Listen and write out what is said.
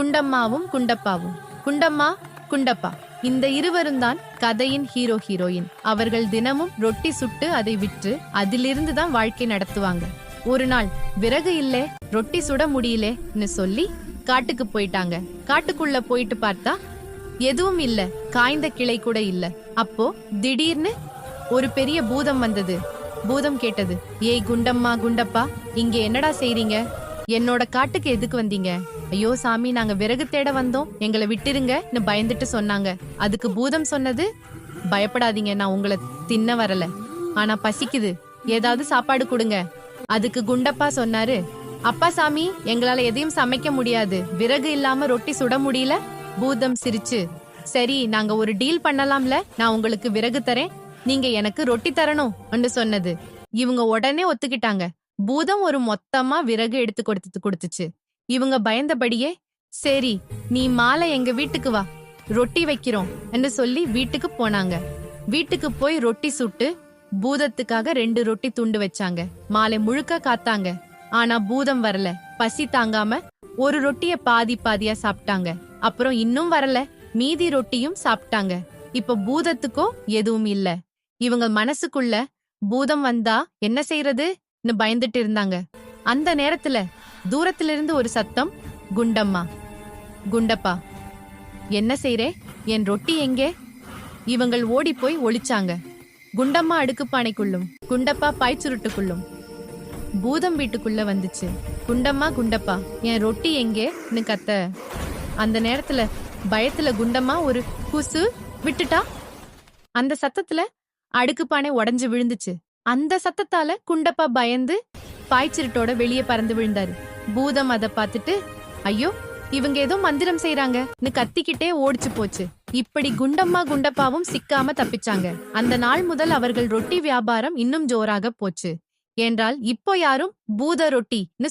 குண்டம்மாவும் குண்டப்பாவும். குண்டம்மா குண்டப்பா. இந்த இருவரும் தான் கதையின் ஹீரோ ஹீரோயின். அவர்கள் தினமும் ரொட்டி சுட்டு அதை விற்று அதிலிருந்து தான் வாழ்க்கை நடத்துவாங்க. ஒரு நாள் விறகு இல்ல ரொட்டி சுட முடியலன்னு சொல்லி காட்டுக்கு போயிட்டாங்க. காட்டுக்குள்ள போயிட்டு பார்த்தா எதுவும் இல்ல. காய்ந்த கிளை கூட இல்ல. அப்போ திடீர்னு ஒரு பெரிய பூதம் வந்தது. பூதம் கேட்டது ஏய் குண்டம்மா குண்டப்பா இங்க என்னடா செய்றீங்க? என்னோட காட்டுக்கு எதுக்கு வந்தீங்க? ஐயோ சாமி நாங்க விறகு தேட வந்தோம். எங்களை விட்டுருங்கன்னு பயந்துட்டு சொன்னாங்க. அதுக்கு பூதம் சொன்னது பயப்படாதீங்க நான் உங்களை தின்ன வரல. ஆனா பசிக்குது. ஏதாவது சாப்பாடு கொடுங்க. அதுக்கு குண்டப்பா சொன்னாரு. அப்பா சாமி எங்களால எதையும் சமைக்க முடியாது. விறகு இல்லாம ரொட்டி சுட முடியல. பூதம் சிரிச்சு சரி நாங்க ஒரு டீல் பண்ணலாம்ல. நான் உங்களுக்கு விறகு தரேன். நீங்க எனக்கு ரொட்டி தரணும். சொன்னது. இவங்க உடனே ஒத்துக்கிட்டாங்க. பூதம் ஒரு மொத்தமா விறகு எடுத்து கொடுத்து கொடுத்துச்சு. இவங்க பயந்தபடியே சரி நீ மாலை எங்க வீட்டுக்கு வா. ரொட்டி வைக்கிறோம் என்று சொல்லி வீட்டுக்கு போனாங்க. வீட்டுக்கு போய் ரொட்டி சுட்டு பூதத்துக்காக ரெண்டு ரொட்டி துண்டு வச்சாங்க. மாலை முழுக்க காத்தாங்க. ஆனா பூதம் வரல. பசி தாங்காம ஒரு ரொட்டிய பாதி பாதியா சாப்பிட்டாங்க. அப்புறம் இன்னும் வரல. மீதி ரொட்டியும் சாப்பிட்டாங்க. இப்ப பூதத்துக்கோ எதுவும் இல்ல. இவங்க மனசுக்குள்ள பூதம் வந்தா என்ன செய்யறது பயந்துட்டு இருந்தாங்க. அந்த நேரத்துல தூரத்துல இருந்து ஒரு சத்தம் குண்டம்மா குண்டப்பா என்ன செய்றே? என் ரொட்டி எங்கே? இவங்கள் ஓடி போய் ஒளிச்சாங்க. குண்டம்மா அடுக்குப்பானைக்குள்ளும் குண்டப்பா பாய்ச்சுருட்டுக்குள்ளும் பூதம் வீட்டுக்குள்ள வந்துச்சு. குண்டம்மா குண்டப்பா என் ரொட்டி எங்கேன்னு கத்த. அந்த நேரத்துல பயத்துல குண்டம்மா ஒரு குசு விட்டுட்டா. அந்த சத்தத்துல அடுக்குப்பானை உடஞ்சு விழுந்துச்சு. அந்த சத்தத்தால குண்டப்பா பயந்து பாய்ச்சிருட்டோட வெளியே பறந்து விழுந்தாரு. பூதம் அதை பார்த்துட்டு ஐயோ இவங்க ஏதோ மந்திரம் செய்யறாங்கன்னு கத்திக்கிட்டே ஓடிச்சு போச்சு. இப்படி குண்டம்மா குண்டப்பாவும் சிக்காம தப்பிச்சாங்க. அந்த நாள் முதல் அவர்கள் ரொட்டி வியாபாரம் இன்னும் ஜோராக போச்சு. என்றால் இப்போ யாரும் பூத ரொட்டின்னு